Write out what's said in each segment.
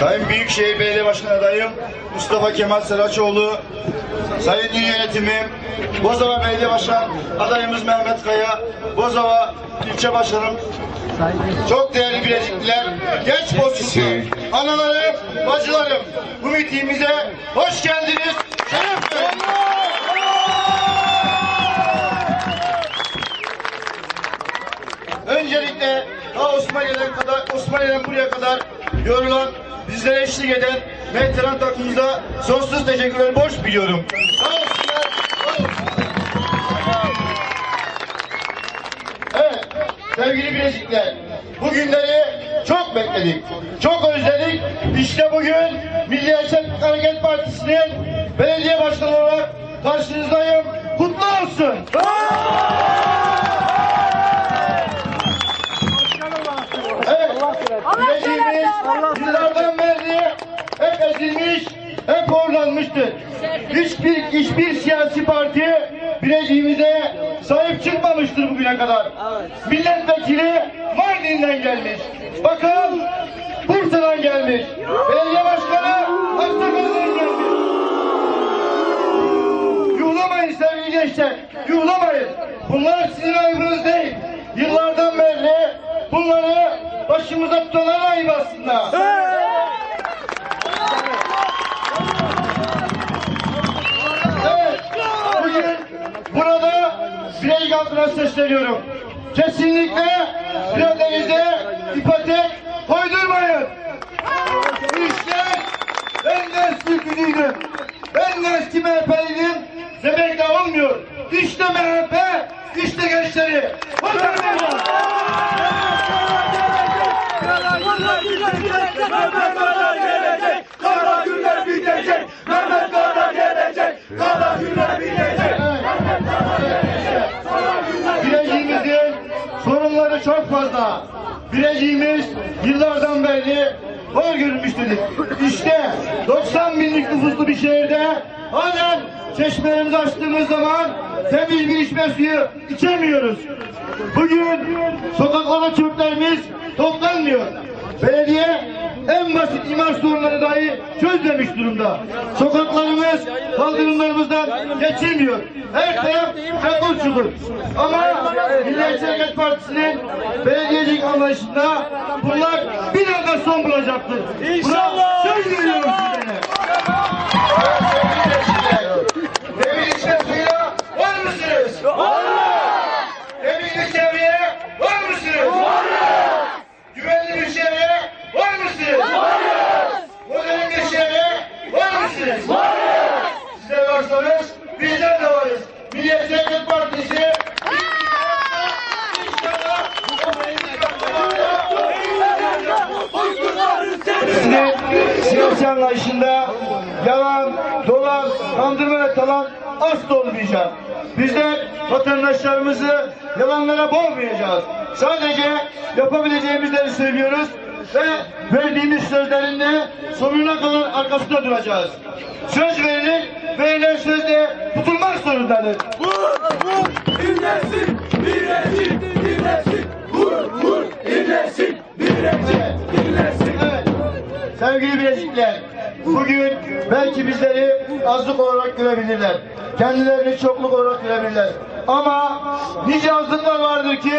Sayın Büyükşehir Belediye Başkanı adayım Mustafa Kemal Saraçoğlu, Sayın İl Yönetimim, Bozova Belediye Başkan adayımız Mehmet Kaya, Bozova İlçe Başkanım, çok değerli bilecikliler, genç bozcusu, analarım, bacılarım, bu mitingimize hoş geldiniz, şeref verdiniz. Öncelikle ta Osmaniye'den kadar Osmaniye'den buraya kadar yorulan bizlere eşlik eden veteran takımımıza sonsuz teşekkürler borç biliyorum. Sağ olsunlar. sağ olsunlar. Evet sevgili bugünleri çok bekledik. Çok özledik. İşte bugün Milliyetçi Hareket Partisi'nin belediye başkanı olarak karşınızdayım. Kutlu olsun. Evet. Yıllardan beri hep ezilmiş, hep horlanmıştır. Hiçbir, hiçbir siyasi parti bileceğimize sahip çıkmamıştır bugüne kadar. Milletvekili Mardin'den gelmiş. Bakın Bursa'dan gelmiş. Belediye başkanı Aksaka'dan gelmiş. Yuhlamayın sevgili gençler. Yuhlamayın. Bunlar sizin ayıbınız değil. Yıllardan beri bunları başımıza tutanlar ayıp aslında. Burada Bilezik halkına sesleniyorum. Kesinlikle biradenize ipotek koydurmayın. İşte ben de eski gücüydüm. Ben de eski MHP'liydim. Demek de olmuyor. İşte MHP, işte gençleri. Mehmet Kara gelecek, kara günler bitecek. Kara gelecek, kara günler bitecek. Bileceğimizin sorunları çok fazla. Bileceğimiz yıllardan beri hor görülmüştür. İşte 90 binlik nüfuslu bir şehirde halen çeşmelerimizi açtığımız zaman temiz bir içme suyu içemiyoruz. Bugün sokaklara çöplerimiz toplanmıyor. Belediye en basit imar sorunları dahi çözmemiş durumda. Sokaklarımız kaldırımlarımızdan geçilmiyor. Her taraf çakıl çukur. Ama Milliyetçi Hareket Partisi'nin belediyecilik anlayışında bunlar bir anda son bulacaktır. İnşallah. Buna söz veriyorum sizlere. Temiz içme suyuna var mısınız? Temiz bir çevreye var mısınız? Güvenli bir şehre var mısınız? Varız. Modern bir şehre var mısınız? Varız. Siz de varsanız bizler de varız. Milliyetçi Hareket Partisi Sizin siyasi anlayışında yalan, dolan, kandırma ve talan asla olmayacak. Bizler vatandaşlarımızı yalanlara boğmayacağız. Sadece yapabileceğimizleri söylüyoruz ve verdiğimiz sözlerinde sonuna kadar arkasında duracağız. Söz verilir, verilen sözde tutulmak zorundadır. Dinlesin, dinlesin, dinlesin. Vur, vur, dinlesin, dinlesin, dinlesin. Sevgili bilezikler, bugün belki bizleri azlık olarak görebilirler. Kendilerini çokluk olarak görebilirler. Ama nice azlıklar vardır ki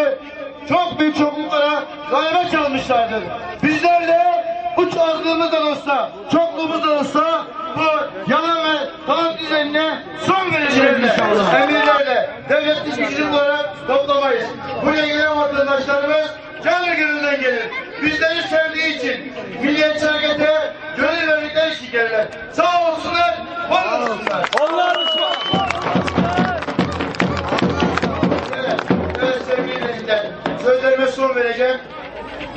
çok büyük çokluklara galebe çalmışlardır. Bizler de bu azlığımızdan olsa, çokluğumuzdan olsa bu yalan ve talan düzenine son vereceğiz inşallah. Emirlerle, devlet gücünü olarak toplamayız. Buraya gelen vatandaşlarımız canı gönülden gelir. Bizleri sevdiği için Milliyetçi Hareket'e gönül verdikleri gelirler. Sağ olsunlar, var olsunlar. Evet, evet sevgili. Sözlerime son vereceğim.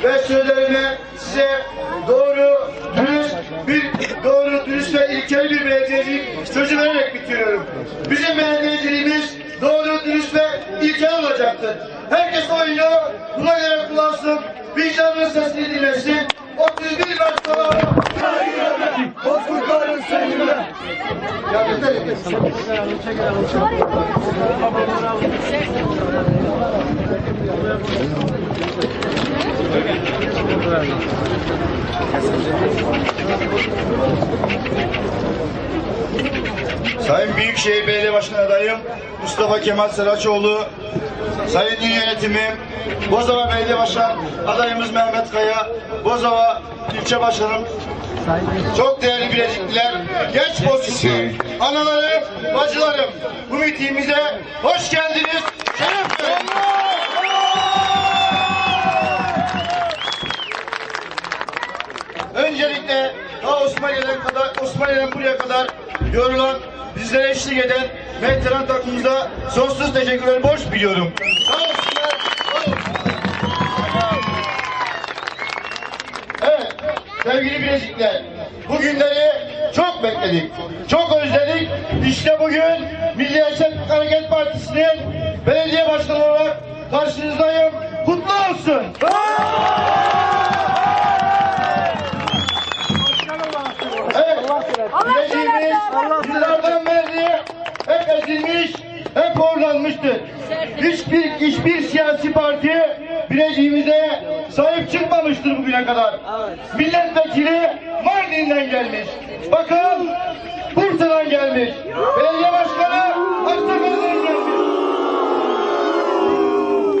Ve sözlerime size doğru, dürüst, bir doğru, dürüst ve ilkeli bir belediyecilik sözü vererek bitiriyorum. Bizim belediyeciliğimiz doğru, dürüst ve ilkeli olacaktır. Herkes oyunu buna göre kullansın, vicdanının sesini dinlesin 31 Mart sabahı. Bozkurtların seninle. Ya yeter yeter. Sayın Büyükşehir Belediye Başkanı adayım Mustafa Kemal Saraçoğlu, Sayın İl Yönetimim, Bozova Belediye Başkan adayımız Mehmet Kaya, Bozova İlçe Başkanım, çok değerli bilecikliler, genç bozkurtlar, analarım, bacılarım, bu mitingimize hoş geldiniz, bizlere eşlik eden veteran takımımıza sonsuz teşekkürler borç biliyorum. Sağ olsunlar. sağ olsunlar. Evet, sevgili bilezikler, bu günleri çok bekledik, çok özledik. İşte bugün Milliyetçi Hareket Partisi'nin belediye başkanı olarak karşınızdayım. Kutlu olsun. Evet, Bilecik'imiz yıllardan hep ezilmiş, hep horlanmıştır. Hiçbir, hiçbir siyasi parti Bilecik'imize sahip çıkmamıştır bugüne kadar. Milletvekili Mardin'den gelmiş. Bakan Bursa'dan gelmiş. Belediye başkanı Aksakal'dan gelmiş.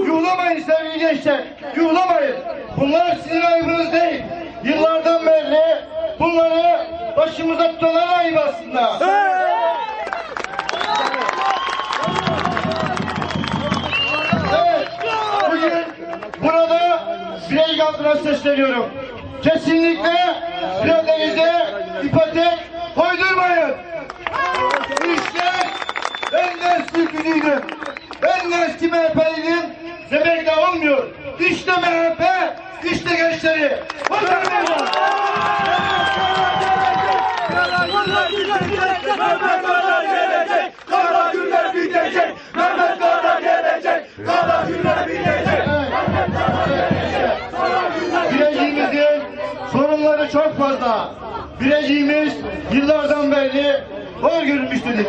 Yuhlamayın sevgili gençler. Yuhlamayın. Bunlar sizin ayıbınız değil. Yıllardan beri bunları başımıza tutanlar ayıp aslında. Evet. Bugün burada Bilezik halkına sesleniyorum. Kesinlikle biradenize ipotek koydurmayın. Bu işler benden sürkülüydü. Benden eski MHP'liydim. Demek de olmuyor. İşte MHP, işte gençleri. Bakın Mehmet Kara gelecek. Kara günler bitecek. Mehmet Kara gelecek. Kara günler bitecek. Bileceğimizin sorunları çok fazla. Bileceğimiz yıllardan beri hor görmüştür.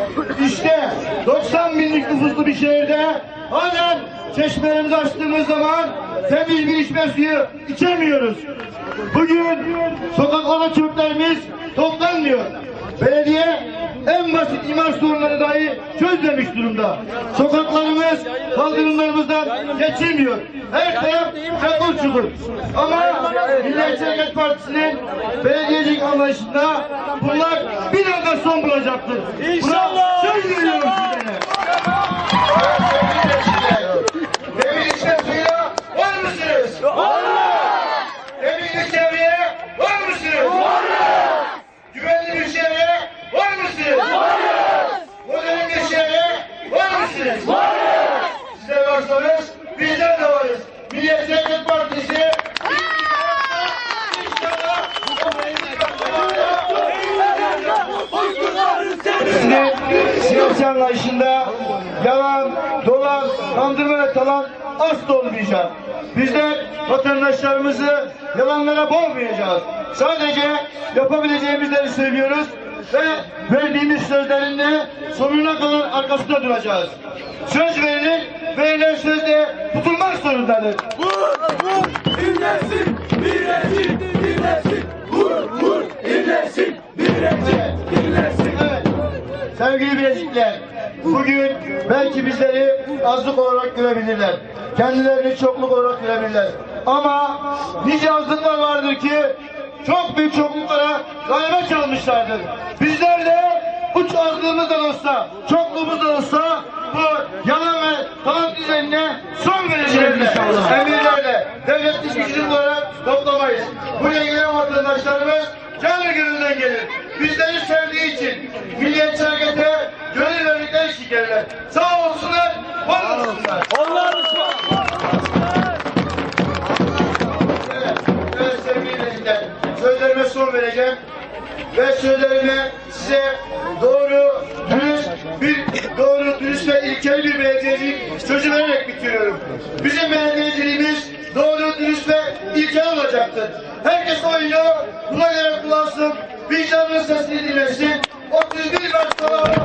İşte 90 binlik nüfuslu bir şehirde halen çeşmelerimizi açtığımız zaman temiz bir içme suyu içemiyoruz. Bugün sokaklarda çöplerimiz toplanmıyor. Belediye en basit imar sorunları dahi çözmemiş durumda. Sokaklarımız kaldırımlarımızdan geçilmiyor. Her taraf çakıl çukur. Ama Milliyetçi Hareket Partisi'nin belediyecilik anlayışında bunlar bir anda son bulacaktır. İnşallah. Buna söz veriyorum sizlere. Temiz içme suyuna var mısınız? Temiz bir çevreye var mısınız? Güvenli bir şehre var mısınız? Varız. Modern bir şehre var mısınız? Varız. Siz de varsanız bizler de varız. Milliyetçi Hareket Partisi inşallah Sizin siyasi anlayışında yalan, dolan, kandırma ve talan asla olmayacak. Bizler vatandaşlarımızı yalanlara boğmayacağız. Sadece yapabileceğimizleri söylüyoruz ve verdiğimiz sözlerinde sonuna kadar arkasında duracağız. Söz verilir, verilen sözde tutulmak zorundadır. İnlesin, birleşin, birleşin. Vur, vur, inlesin, birleşin, birleşin. Evet. Sevgili bilezikler, bugün belki bizleri azlık olarak görebilirler. Kendilerini çokluk olarak görebilirler. Ama nice azlıklar vardır ki çok büyük çokluklara galebe çalmışlardır. Bizler de bu azlığımızdan olsa, çokluğumuzdan olsa bu yalan ve talan düzenine son vereceğiz inşallah. Emirlerle, devlet iş gücü olarak toplamayız. Buraya gelen vatandaşlarımız canı gönülden gelir. Bizleri sevdiği için Milliyetçi Hareket'e gönül verdikleri için gelirler. Sağ olsunlar, var olsunlar. Allah'ın ısmarladığı. Evet, evet sevgili dinleyiciler, sözlerime son vereceğim ve sözlerime size doğru, dürüst, bir doğru, dürüst ve ilkeli bir belediyecilik sözü vererek bitiriyorum. Bizim belediyeciliğimiz doğru, dürüst ve olacak. olacaktır. Herkes oyunu buna göre Selamlar sesini dinlesin. 31 Mart